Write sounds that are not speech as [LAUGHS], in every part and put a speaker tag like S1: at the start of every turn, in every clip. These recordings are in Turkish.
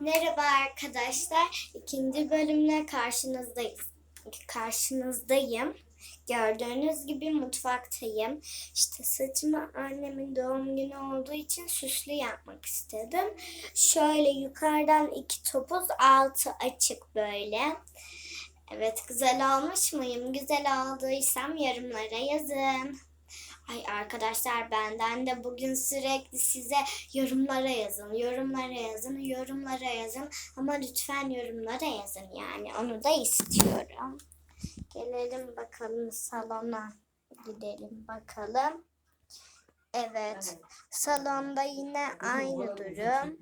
S1: Merhaba arkadaşlar. İkinci bölümle karşınızdayız. Karşınızdayım. Gördüğünüz gibi mutfaktayım. İşte saçımı annemin doğum günü olduğu için süslü yapmak istedim. Şöyle yukarıdan iki topuz, altı açık böyle. Evet güzel olmuş muyum? Güzel olduysam yorumlara yazın. Ay arkadaşlar benden de bugün sürekli size yorumlara yazın, yorumlara yazın, yorumlara yazın. Ama lütfen yorumlara yazın yani onu da istiyorum. Gelelim bakalım salona gidelim bakalım. Evet salonda yine aynı durum.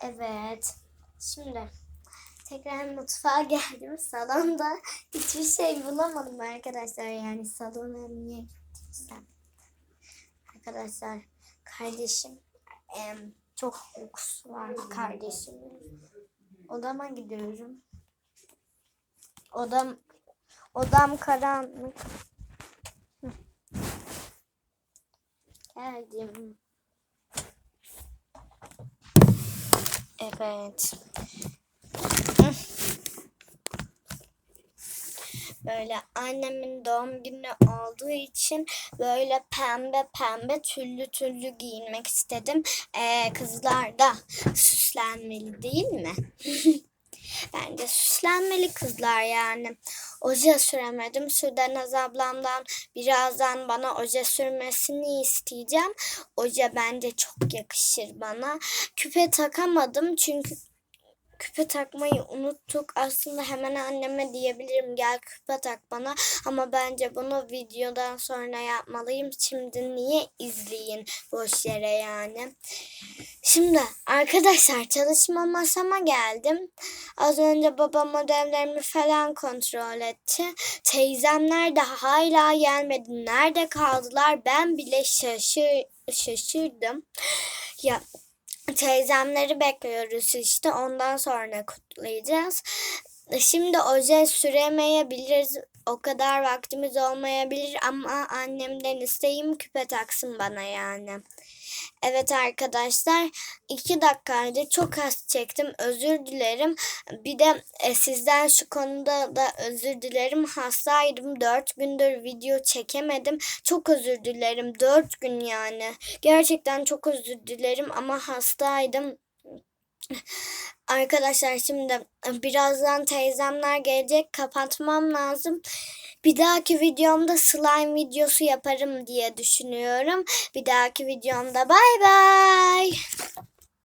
S1: Evet şimdi tekrar mutfağa geldim. Salonda hiçbir şey bulamadım arkadaşlar. Yani salona niye gittiysem. Arkadaşlar kardeşim em, çok uykusu var kardeşimin. Odama gidiyorum. Odam odam karanlık. Geldim. Evet. Böyle annemin doğum günü olduğu için böyle pembe pembe tüllü tüllü giyinmek istedim. Ee, kızlar da süslenmeli değil mi? [LAUGHS] Bence süslenmeli kızlar yani. Oje süremedim. Südenaz ablamdan birazdan bana oje sürmesini isteyeceğim. Oje bence çok yakışır bana. Küpe takamadım çünkü küpe takmayı unuttuk. Aslında hemen anneme diyebilirim gel küpe tak bana. Ama bence bunu videodan sonra yapmalıyım. Şimdi niye izleyin boş yere yani. Şimdi arkadaşlar çalışma masama geldim. Az önce babam ödevlerimi falan kontrol etti. Teyzemler de hala gelmedi. Nerede kaldılar? Ben bile şaşır, şaşırdım. Ya teyzemleri bekliyoruz işte ondan sonra kutlayacağız. Şimdi oje süremeyebiliriz. O kadar vaktimiz olmayabilir ama annemden isteyeyim küpe taksın bana yani. Evet arkadaşlar iki dakikaydı çok az çektim özür dilerim. Bir de e, sizden şu konuda da özür dilerim. Hastaydım dört gündür video çekemedim. Çok özür dilerim dört gün yani. Gerçekten çok özür dilerim ama hastaydım. Arkadaşlar şimdi birazdan teyzemler gelecek kapatmam lazım. Bir dahaki videomda slime videosu yaparım diye düşünüyorum. Bir dahaki videomda bay bay.